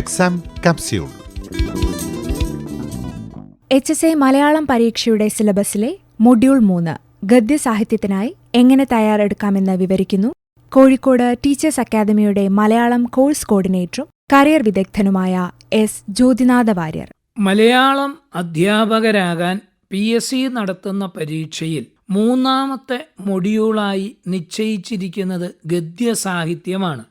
Exam capsule H S A Malayalam പരീക്ഷയുടെ സിലബസിലെ module മൂന്ന് ഗദ്യസാഹിത്യത്തിനായി എങ്ങനെ തയ്യാറെടുക്കാമെന്ന് വിവരിക്കുന്നു. കോഴിക്കോട് ടീച്ചേഴ്സ് അക്കാദമിയുടെ മലയാളം കോഴ്സ് കോർഡിനേറ്ററും കരിയർ വിദഗ്ധനുമായ എസ് ജ്യോതിനാഥ വാര്യർ. മലയാളം അധ്യാപകരാകാൻ പി എസ് സി നടത്തുന്ന പരീക്ഷയിൽ മൂന്നാമത്തെ മൊഡ്യൂളായി നിശ്ചയിച്ചിരിക്കുന്നത് ഗദ്യസാഹിത്യമാണ്.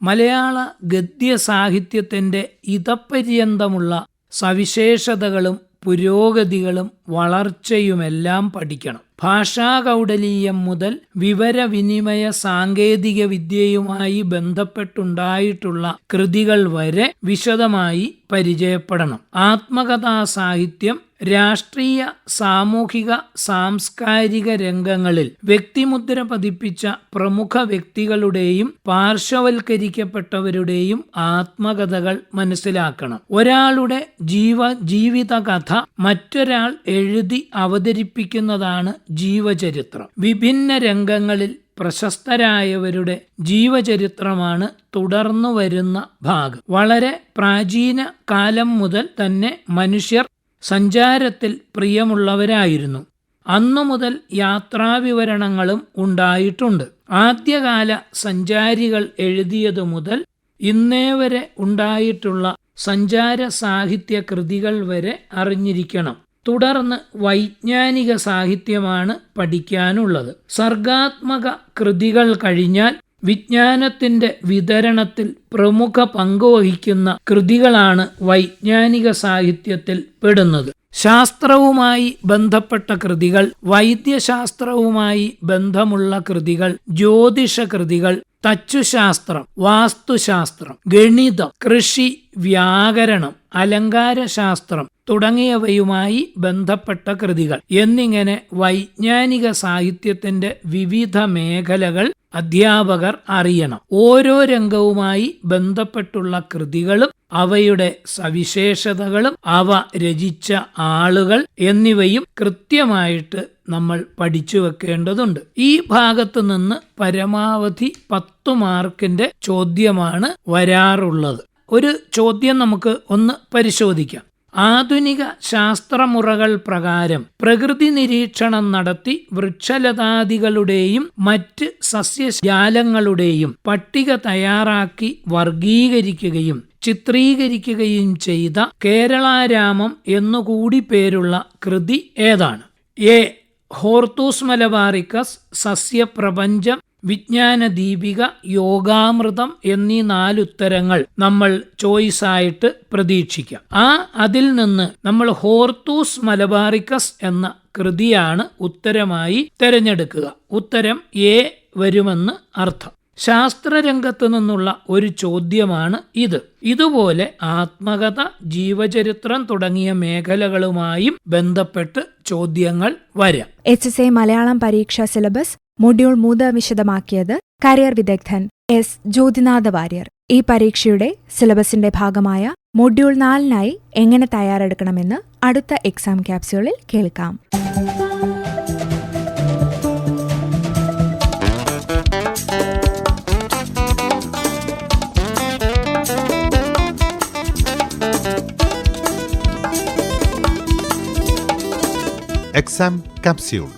മലയാള ഗദ്യ സാഹിത്യത്തിന്റെ ഇതപര്യന്തമുള്ള സവിശേഷതകളും പുരോഗതികളും വളർച്ചയുമെല്ലാം പഠിക്കണം. ഭാഷാകൗടലീയം മുതൽ വിവരവിനിമയ സാങ്കേതിക വിദ്യയുമായി ബന്ധപ്പെട്ടുണ്ടായിട്ടുള്ള കൃതികൾ വരെ വിശദമായി പരിചയപ്പെടണം. ആത്മകഥാ സാഹിത്യം രാഷ്ട്രീയ സാമൂഹിക സാംസ്കാരിക രംഗങ്ങളിൽ വ്യക്തിമുദ്ര പതിപ്പിച്ച പ്രമുഖ വ്യക്തികളുടെയും പാർശ്വവൽക്കരിക്കപ്പെട്ടവരുടെയും ആത്മകഥകൾ മനസ്സിലാക്കണം. ഒരാളുടെ ജീവ ജീവിതകഥ മറ്റൊരാൾ എഴുതി അവതരിപ്പിക്കുന്നതാണ് ജീവചരിത്രം. വിഭിന്ന രംഗങ്ങളിൽ പ്രശസ്തരായവരുടെ ജീവചരിത്രമാണ് തുടർന്നു വരുന്ന ഭാഗം. വളരെ പ്രാചീന കാലം മുതൽ തന്നെ മനുഷ്യർ സഞ്ചാരത്തിൽ പ്രിയമുള്ളവരായിരുന്നു. അന്നു മുതൽ യാത്രാവിവരണങ്ങളും ഉണ്ടായിട്ടുണ്ട്. ആദ്യകാല സഞ്ചാരികൾ എഴുതിയതു മുതൽ ഇന്നേ വരെ ഉണ്ടായിട്ടുള്ള സഞ്ചാര സാഹിത്യ കൃതികൾ വരെ അറിഞ്ഞിരിക്കണം. തുടർന്ന് വൈജ്ഞാനിക സാഹിത്യമാണ് പഠിക്കാനുള്ളത്. സർഗാത്മക കൃതികൾ കഴിഞ്ഞാൽ വിജ്ഞാനത്തിന്റെ വിതരണത്തിൽ പ്രമുഖ പങ്കുവഹിക്കുന്ന കൃതികളാണ് വൈജ്ഞാനിക സാഹിത്യത്തിൽ പെടുന്നത്. ശാസ്ത്രവുമായി ബന്ധപ്പെട്ട കൃതികൾ വൈദ്യശാസ്ത്രവുമായി ബന്ധമുള്ള കൃതികൾ ജ്യോതിഷ കൃതികൾ തച്ചുശാസ്ത്രം വാസ്തുശാസ്ത്രം ഗണിതം കൃഷി വ്യാകരണം അലങ്കാരശാസ്ത്രം തുടങ്ങിയവയുമായി ബന്ധപ്പെട്ട കൃതികൾ. എന്നിങ്ങനെ വൈജ്ഞാനിക സാഹിത്യത്തിന്റെ വിവിധ മേഖലകൾ അധ്യാപകർ അറിയണം. ഓരോ രംഗവുമായി ബന്ധപ്പെട്ടുള്ള കൃതികളും അവയുടെ സവിശേഷതകളും അവ രചിച്ച ആളുകൾ എന്നിവയും കൃത്യമായിട്ട് നമ്മൾ പഠിച്ചു വെക്കേണ്ടതുണ്ട്. ഈ ഭാഗത്ത് നിന്ന് പരമാവധി പത്തു മാർക്കിന്റെ ചോദ്യമാണ് വരാറുള്ളത്. ഒരു ചോദ്യം നമുക്ക് ഒന്ന് പരിശോധിക്കാം. ആധുനിക ശാസ്ത്രമുറകൾ പ്രകാരം പ്രകൃതി നിരീക്ഷണം നടത്തി വൃക്ഷലതാദികളുടെയും മറ്റ് സസ്യജാലങ്ങളുടെയും പട്ടിക തയ്യാറാക്കി വർഗീകരിക്കുകയും ചിത്രീകരിക്കുകയും ചെയ്ത കേരളാരാമം എന്നുകൂടി പേരുള്ള കൃതി ഏതാണ്? എ. ഹോർത്തൂസ് മലബാറിക്കസ് സസ്യപ്രപഞ്ചം വിജ്ഞാന ദീപിക യോഗാമൃതം എന്നീ നാലുത്തരങ്ങൾ നമ്മൾ ചോയ്സ് ആയിട്ട് പ്രതീക്ഷിക്കാം. ആ അതിൽ നിന്ന് നമ്മൾ ഹോർത്തൂസ് മലബാറിക്കസ് എന്ന കൃതിയാണ് ഉത്തരമായി തിരഞ്ഞെടുക്കുക. ഉത്തരം എ വരുമെന്ന് അർത്ഥം. ശാസ്ത്രരംഗത്ത് നിന്നുള്ള ഒരു ചോദ്യമാണ് ഇത്. ഇതുപോലെ ആത്മകഥ ജീവചരിത്രം തുടങ്ങിയ മേഖലകളുമായും ബന്ധപ്പെട്ട് ചോദ്യങ്ങൾ വരാം. എച്ച് എസ് എ മലയാളം പരീക്ഷാ സിലബസ് മൊഡ്യൂൾ മൂന്ന് വിശദമാക്കിയത് കരിയർ വിദഗ്ധൻ എസ് ജ്യോതിനാഥ വാര്യർ. ഈ പരീക്ഷയുടെ സിലബസിന്റെ ഭാഗമായ മൊഡ്യൂൾ നാലിനായി എങ്ങനെ തയ്യാറെടുക്കണമെന്ന് അടുത്ത എക്സാം ക്യാപ്സ്യൂളിൽ കേൾക്കാം. Exam capsule